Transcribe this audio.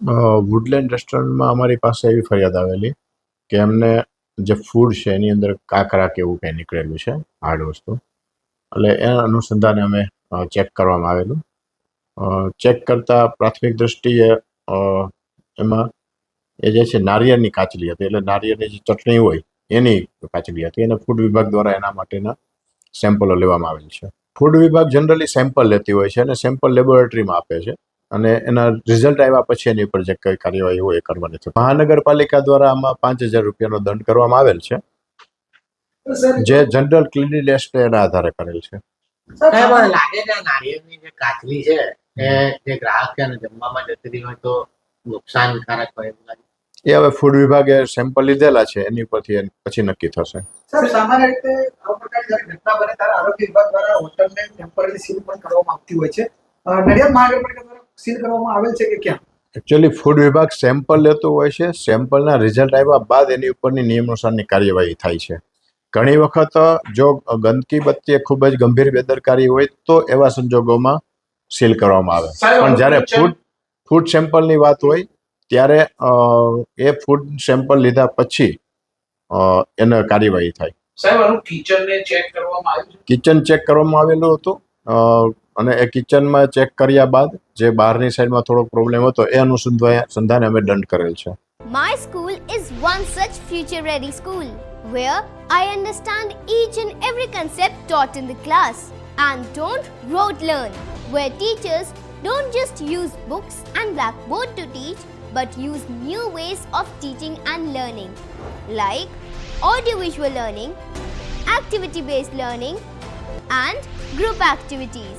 Woodland રેસ્ટોરન્ટમાં અમારી પાસે એવી ફરિયાદ આવેલી કે એમને જે ફૂડ છે એની અંદર કાકરા કે એવું કંઈ નીકળેલું છે હાર્ડ વસ્તુ. એટલે એના અનુસંધાને અમે ચેક કરવામાં આવેલું. ચેક કરતાં પ્રાથમિક દ્રષ્ટિએ એમાં એ જે છે નારિયેળની કાચલી હતી, એટલે નારિયેળની જે ચટણી હોય એની કાચલી હતી. અને ફૂડ વિભાગ દ્વારા એના માટેના સેમ્પલો લેવામાં આવેલ છે. ફૂડ વિભાગ જનરલી સેમ્પલ લેતી હોય છે અને સેમ્પલ લેબોરેટરીમાં આપે છે. અને એના રિઝલ્ટ આવ્યા પછી એની ઉપર જે કઈ કાર્યવાહી હોય એ કરવાની છે. મહાનગરપાલિકા દ્વારા આમાં પાંચ હજાર રૂપિયાનો દંડ કરવામાં આવેલ છે. જે જનરલ ક્લિનિનેસ એના આધારે કરેલ છે. સાહેબ લાગે છે નારિયેળની જે કાચલી છે એ જે ગ્રાહક છે જમવામાં જતી રહી હોય તો નુકસાનકારક હોય એવું લાગે. એ હવે ફૂડ વિભાગે સેમ્પલ લીધેલા છે એની ઉપરથી પછી નક્કી થશે. સર સામાન્ય રીતે આ પ્રકારની જ્યારે ઘટના બને ત્યારે આરોગ્ય વિભાગ દ્વારા હોટલને ટેમ્પરરી સીલ પણ કરવામાં આવતી હોય છે. નડિયાદ મહાનગરપાલિકા દ્વારા સીલ કરવામાં આવેલ છે કે ક્યાં? એકચ્યુઅલી ફૂડ વિભાગ સેમ્પલ લેતું હોય છે. સેમ્પલના રિઝલ્ટ આવ્યા બાદ એની ઉપરની નિયમાનુસારની કાર્યવાહી થાય છે. ઘણી વખત જો ગંદકી પ્રત્યે ખૂબ જ ગંભીર બેદરકારી હોય તો એવા સંજોગોમાં સીલ કરવામાં આવે. પણ જ્યારે ફૂડ ફૂડ સેમ્પલની વાત હોય ત્યારે એ ફૂડ સેમ્પલ લીધા પછી એને કાર્યવાહી થાય. કિચન ચેક કરવામાં આવેલું હતું. અને એ કિચનમાં ચેક કર્યા બાદ જે બહારની સાઈડમાં થોડો પ્રોબ્લેમ હતો એ અનુસંધાને અમે દંડ કરેલ છે My school is one such future ready school where I understand each and every concept taught in the class and don't rote learn, where teachers don't just use books and blackboard to teach but use new ways of teaching and learning like audiovisual learning, activity based learning, and group activities,